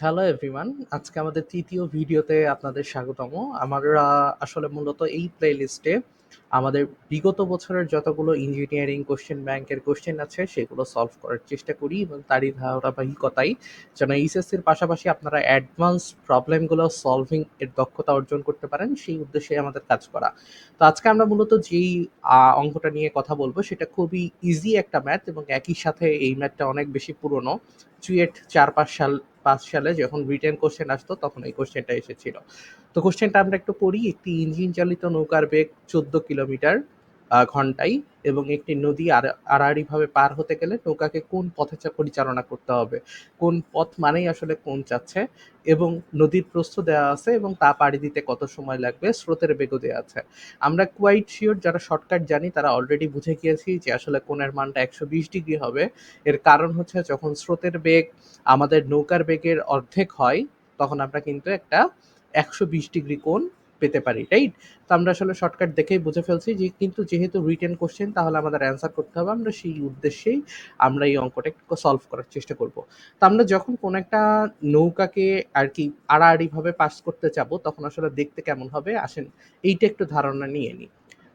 Hello everyone আজকে আমাদের তৃতীয় ভিডিওতে আপনাদের স্বাগতম। আমরা আসলে মূলত এই প্লেলিস্টে আমাদের বিগত বছরের যতগুলো ইঞ্জিনিয়ারিং কোশ্চেন ব্যাংকের কোশ্চেন আছে, সেগুলো সলভ করার চেষ্টা করি এবং তারই ধারাবাহিকতাই যেন এইচএসসির পাশাপাশি আপনারা অ্যাডভান্স প্রবলেমগুলো সলভিং এর দক্ষতা অর্জন করতে পারেন, সেই উদ্দেশ্যে আমাদের কাজ করা। তো আজকে আমরা মূলত যেই অঙ্কটা নিয়ে কথা বলব, সেটা খুবই ইজি একটা ম্যাথ এবং একই সাথে এই ম্যাথটা অনেক বেশি পুরনো। চুয়েট চার, পাঁচ সাল পাঁচ সালে যখন ব্রিটেন কোশ্চেন আসতো, তখন এই কোশ্চেনটা এসেছিল। তো কোশ্চেনটা আমরা একটু পড়ি। একটি ইঞ্জিন চালিত নৌকার বেগ চোদ্দ কিলোমিটার। ঘন্টায় এবং একটি নদী আড়াআড়িভাবে পার হতে গেলে নৌকাকে কোন পথে পরিচালনা করতে হবে? কোন পথ মানেই আসলে কোন চাচ্ছে? এবং নদীর প্রস্থ দেওয়া আছে এবং তা পাড়ি দিতে কত সময় লাগবে? স্রোতের বেগও দেওয়া আছে। আমরা কোয়াইট শিওর যারা শর্টকাট জানি, তারা অলরেডি বুঝে গিয়েছি যে আসলে কোণের মানটা একশো বিশ ডিগ্রি হবে। এর কারণ হচ্ছে যখন স্রোতের বেগ আমাদের নৌকার বেগের অর্ধেক হয়, তখন আমরা কিন্তু একটা একশো বিশ ডিগ্রি কোণ পেতে পারি রাইট তো আমরা আসলে শর্টকাট দেখেই বুঝে ফেলছি যে, কিন্তু যেহেতু রিটেন কোশ্চেন তাহলে আমাদের অ্যান্সার করতে হবে। আমরা সেই উদ্দেশ্যেই আমরা এই অঙ্কটা একটু সলভ করার চেষ্টা করব। তো আমরা যখন কোন একটা নৌকাকে আর কি আড়াআড়িভাবে পাস করতে যাব, তখন আসলে দেখতে কেমন হবে? আসেন, এইটা একটু ধারণা নিয়ে নিই।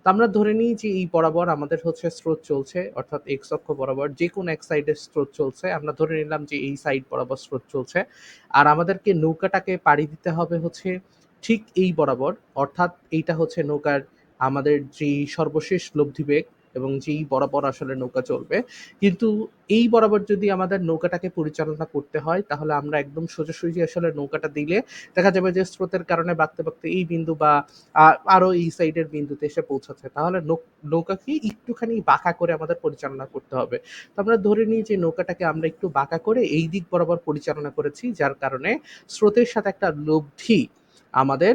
তো আমরা ধরে নিই যে, এই বরাবর আমাদের হচ্ছে স্রোত চলছে, অর্থাৎ এক্স অক্ষ বরাবর যে কোন এক সাইডের স্রোত চলছে, আমরা ধরে নিলাম যে, এই সাইড বরাবর স্রোত চলছে। আর আমাদেরকে নৌকাটাকে পাড়ি দিতে হবে হচ্ছে ঠিক এই বরাবর, অর্থাৎ এইটা হচ্ছে নৌকার আমাদের যেই সর্বশেষ লব্ধি বেগ এবং যেই বরাবর আসলে নৌকা চলবে। কিন্তু এই বরাবর যদি আমাদের নৌকাটাকে পরিচালনা করতে হয়, তাহলে আমরা একদম সোজাসুজি আসলে নৌকাটা দিলে দেখা যাবে যে স্রোতের কারণে বাঁকতে বাঁকতে এই বিন্দু বা আ- আরও এই সাইডের বিন্দুতে এসে পৌঁছাচ্ছে। তাহলে নৌকাকে একটুখানি বাঁকা করে আমাদের পরিচালনা করতে হবে। তো আমরা ধরে নিই যে নৌকাটাকে আমরা একটু বাঁকা করে এই দিক বরাবর পরিচালনা করেছি, যার কারণে স্রোতের সাথে একটা লব্ধি আমাদের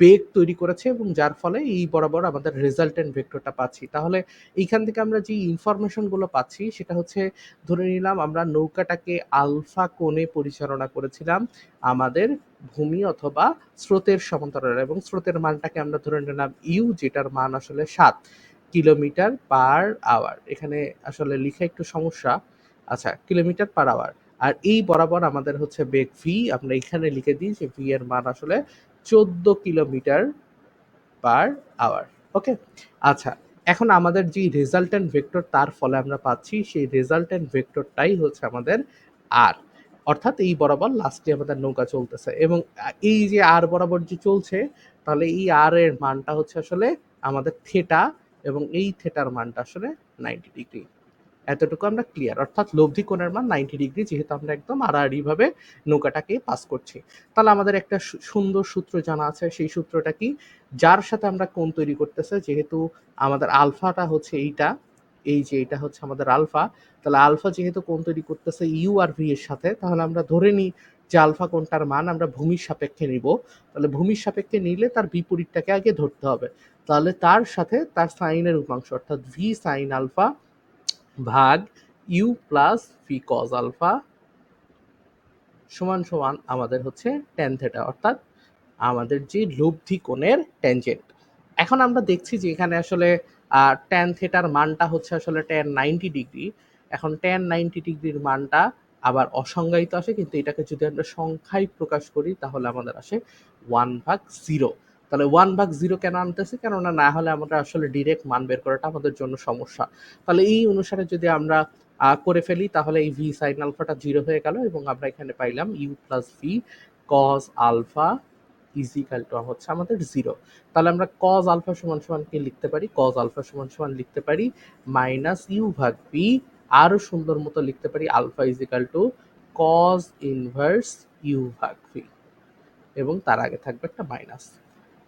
বেগ তৈরি করেছে এবং যার ফলে এই বরাবর আমাদের রেজাল্টেন্ট ভেক্টরটা পাচ্ছি। তাহলে এইখান থেকে আমরা যে ইনফরমেশনগুলো পাচ্ছি, সেটা হচ্ছে ধরে নিলাম আমরা নৌকাটাকে আলফা কোণে পরিচালনা করেছিলাম আমাদের ভূমি অথবা স্রোতের সমান্তরাল এবং স্রোতের মানটাকে আমরা ধরে নিলাম ইউ যেটার মান আসলে সাত কিলোমিটার পার আওয়ার এখানে আসলে লিখা একটু সমস্যা আচ্ছা কিলোমিটার পার আওয়ার আর এই বরাবর আমাদের হচ্ছে বেগ ভি আমরা এখানে লিখে দিই যে ভি এর মান আসলে চোদ্দ কিলোমিটার পার আওয়ার ওকে আচ্ছা এখন আমাদের যে রেজাল্টেন্ট ভেক্টর তার ফলে আমরা পাচ্ছি, সেই রেজাল্টেন্ট ভেক্টরটাই হচ্ছে আমাদের আর অর্থাৎ এই বরাবর লাস্টে আমাদের নৌকা চলতেছে এবং এই যে আর বরাবর যে চলছে, তাহলে এই আর এর মানটা হচ্ছে আসলে আমাদের থেটা এবং এই থেটার মানটা আসলে নাইনটি ডিগ্রি এতটুকু আমরা ক্লিয়ার অর্থাৎ লব্ধি কোণের মান নাইনটি ডিগ্রি যেহেতু আমরা একদম আড়াআড়িভাবে নৌকাটাকে পাস করছি। তাহলে আমাদের একটা সুন্দর সূত্র জানা আছে, সেই সূত্রটা কি? যার সাথে আমরা কোণ তৈরি করতেছে, যেহেতু আমাদের আলফাটা হচ্ছে এইটা, এই যে এটা হচ্ছে আমাদের আলফা, তাহলে আলফা যেহেতু কোণ তৈরি করতেছে ইউ আর ভি এর সাথে, তাহলে আমরা ধরে নিই যে আলফা কোণটার মান আমরা ভূমির সাপেক্ষে নিব। তাহলে ভূমির সাপেক্ষে নিলে তার বিপরীতটাকে আগে ধরতে হবে। তাহলে তার সাথে তার সাইনের উপাংশ অর্থাৎ ভি সাইন আলফা ভাগ U plus V cos alpha সমান সমান আমাদের হচ্ছে টেন থেটা অর্থাৎ আমাদের যে লব্ধি কোণের ট্যানজেন্ট এখন আমরা দেখছি যে এখানে আসলে ট্যান থেটার মানটা হচ্ছে আসলে ট্যান নাইনটি ডিগ্রি এখন ট্যান নাইনটি ডিগ্রির মানটা আবার অসংজ্ঞায়িত আসে, কিন্তু এটাকে যদি আমরা সংখ্যায় প্রকাশ করি, তাহলে আমাদের আসে ওয়ান ভাগ জিরো তাহলে ওয়ান ভাগ জিরো কেন আনতেছি? কেননা না হলে আমরা আসলে ডিরেক্ট মান বের করাটা আমাদের জন্য সমস্যা। তাহলে এই অনুসারে যদি আমরা করে ফেলি, তাহলে এই ভি সাইন আলফাটা জিরো হয়ে গেল এবং আমরা এখানে পাইলাম U plus V cos alpha equal to হচ্ছে আমাদের জিরো তাহলে আমরা কজ আলফা সমান সমান কি লিখতে পারি? কজ আলফা সমান সমান লিখতে পারি মাইনাস ইউ ভাগ বি আরও সুন্দর মতো লিখতে পারি alpha equal to cos inverse U ভাগ ভি এবং তার আগে থাকবে একটা মাইনাস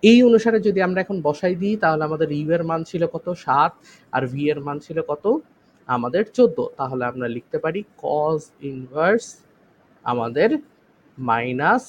এই অনুসারে যদি আমরা এখন বসাই দিই, তাহলে আমাদের ইউ এর মান ছিল কত? সাত। আর ভি এর মান ছিল কত? আমাদের চোদ্দ। তাহলে আমরা লিখতে পারি কজ ইনভার্স আমাদের মাইনাস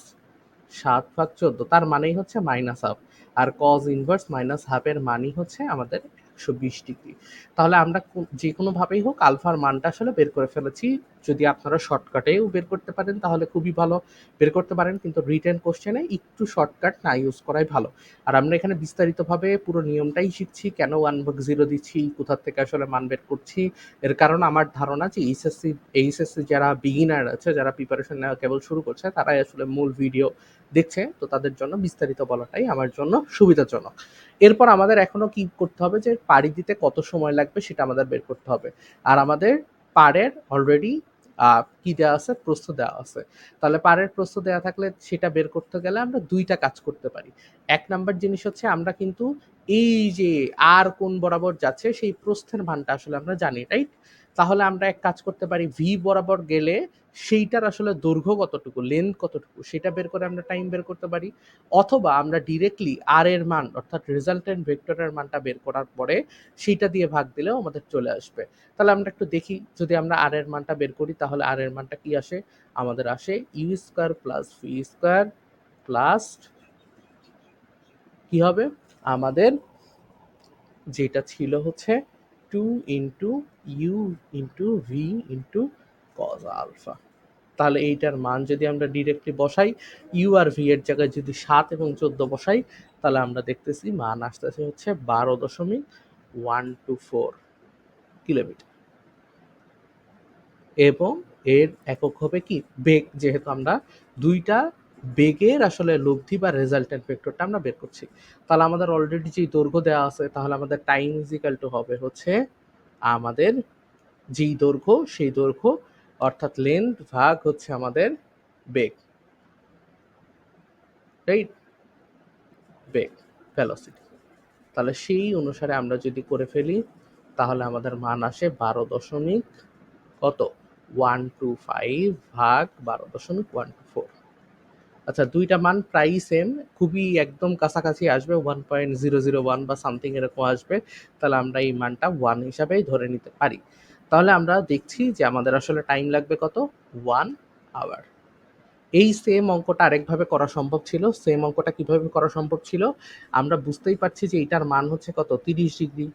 সাত ভাগ চোদ্দ। তার মানেই হচ্ছে মাইনাস হাফ আর কজ ইনভার্স মাইনাস হাফের মানই হচ্ছে আমাদের একশো বিশ ডিগ্রি। তাহলে আমরা যে কোনোভাবেই হোক, আলফার মানটা আসলে বের করে ফেলেছি যদি আপনারা শর্টকাটেও বের করতে পারেন, তাহলে খুবই ভালো। বের করতে পারেন, কিন্তু রিটেন কোশ্চেনে একটু শর্টকাট না ইউজ করাই ভালো। আর আমরা এখানে বিস্তারিতভাবে পুরো নিয়মটাই শিখছি, কেন ওয়ান ভাগ জিরো দিচ্ছি কোথার থেকে আসলে মান বের করছি, এর কারণ আমার ধারণা যে এইচএসসি এইচএসসি যারা বিগিনার আছে, যারা প্রিপারেশন নেওয়া কেবল শুরু করছে, তারাই আসলে মূল ভিডিও দেখছে। তো তাদের জন্য বিস্তারিত বলাটাই আমার জন্য সুবিধাজনক। এরপর আমাদের এখনও কি করতে হবে যে পাড়ি দিতে কত সময় লাগবে সেটা আমাদের বের করতে হবে। আর আমাদের পাড়ের অলরেডি কি দেওয়া আছে? প্রস্থ দেওয়া আছে। তাহলে পারের প্রস্থ দেওয়া থাকলে সেটা বের করতে গেলে আমরা দুইটা কাজ করতে পারি। এক নাম্বার জিনিস হচ্ছে আমরা কিন্তু এই যে আর কোন বরাবর যাচ্ছে, সেই প্রস্থের মানটা আসলে আমরা জানি, রাইট? তাহলে আমরা এক কাজ করতে পারি ভি বরাবর গেলে সেইটার আসলে দৈর্ঘ্য কতটুকু লেন্থ কতটুকু, সেটা বের করে আমরা টাইম বের করতে পারি। অথবা আমরা ডিরেক্টলি আর এর মান, অর্থাৎ রেজাল্টেন্ট ভেক্টরের মানটা বের করার পরে সেইটা দিয়ে ভাগ দিলেও আমাদের চলে আসবে। তাহলে আমরা একটু দেখি, যদি আমরা আর এর মানটা বের করি, তাহলে আর এর মানটা কি আসে? আমাদের আসে U square plus V square plus কি হবে? আমাদের যেটা ছিল হচ্ছে two into U into V into cos alpha তাহলে এইটার মান যদি আমরা ডিরেক্টলি বসাই ইউ আর ভি এর জায়গায় যদি সাত এবং চোদ্দ বসাই, তাহলে আমরা দেখতেছি মান আসতেছে হচ্ছে বারো দশমিক ওয়ান টু ফোর কিলোমিটার। এবং এর একক হবে কি? বেগ, যেহেতু আমরা দুইটা বেগের আসলে লব্ধি বা রেজাল্টেন্ট ভেক্টরটা আমরা বের করছি। তাহলে আমাদের অলরেডি যেই দৈর্ঘ্য দেওয়া আছে, তাহলে আমাদের টাইম ইজিক্যাল টু হবে হচ্ছে আমাদের যেই দৈর্ঘ্য, সেই দৈর্ঘ্য, অর্থাৎ লেন্থ ভাগ হচ্ছে আমাদের বেগ। রাইট বেগ ভ্যালোসিটি তাহলে সেই অনুসারে আমরা যদি করে ফেলি, তাহলে আমাদের মান আসে বারো দশমিক কত? ওয়ান টু ফাইভ ভাগ বারো দশমিক ওয়ান টু ফোর আচ্ছা দুইটা মান প্রায় সেম খুবই একদম কাছাকাছি আসবে one point zero zero one বা সামথিং এরকম আসবে, তাহলে আমরা এই মানটা ওয়ান হিসাবেই ধরে নিতে পারি। তাহলে আমরা দেখছি যে আমাদের আসলে টাইম লাগবে কত? ওয়ান আওয়ার এই সেম অঙ্কটা আরেকভাবে করা সম্ভব ছিল সেম অঙ্কটা কীভাবে করা সম্ভব ছিল, আমরা বুঝতেই পারছি যে এটার মান হচ্ছে কত? তিরিশ ডিগ্রি।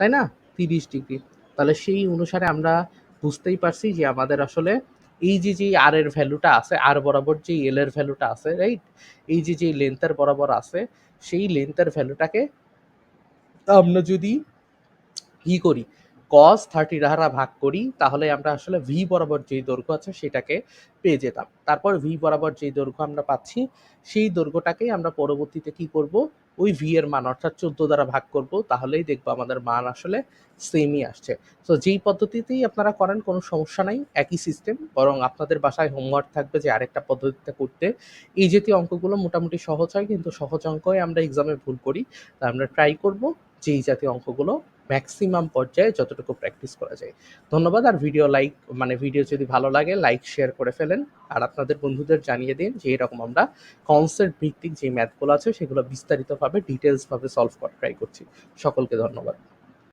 তাই না? তিরিশ ডিগ্রি। তাহলে সেই অনুসারে আমরা বুঝতেই পারছি যে আমাদের আসলে এই যে যে আর এর ভ্যালুটা আছে আর বরাবর যে এল এর ভ্যালুটা আছে রাইট এই যে যে লেন্থের বরাবর আছে, সেই লেন্থের ভ্যালুটাকে আমরা যদি কি করি কস থার্টি দ্বারা ভাগ করি, তাহলে আমরা আসলে ভি বরাবর যেই দৈর্ঘ্য আছে, সেটাকে পেয়ে যেতাম। তারপর ভি বরাবর যেই দৈর্ঘ্য আমরা পাচ্ছি, সেই দৈর্ঘ্যটাকেই আমরা পরবর্তীতে কি করব ওই ভি এর মান অর্থাৎ চোদ্দ দ্বারা ভাগ করব, তাহলেই দেখব আমাদের মান আসলে সেমই আসছে। তো যেই পদ্ধতিতেই আপনারা করেন কোনো সমস্যা নাই, একই সিস্টেম বরং আপনাদের বাসায় হোমওয়ার্ক থাকবে যে আরেকটা পদ্ধতিতে করতে। এই জাতীয় অঙ্কগুলো মোটামুটি সহজ হয়, কিন্তু সহজ অঙ্কই আমরা এক্সামে ভুল করি তা আমরা ট্রাই করব যে এই জাতীয় অঙ্কগুলো ম্যাক্সিমাম পর্যায়ে যতটুকু প্র্যাকটিস করা যায়। ধন্যবাদ, আর ভিডিও লাইক মানে ভিডিও যদি ভালো লাগে লাইক শেয়ার করে ফেলেন। আর আপনাদের বন্ধুদের জানিয়ে দিন যে এরকম আমরা কনসেপ্ট ভিত্তিক যে ম্যাথগুলো আছে, সেগুলো বিস্তারিতভাবে ডিটেলসভাবে সলভ করা ট্রাই করছি। সকলকে ধন্যবাদ।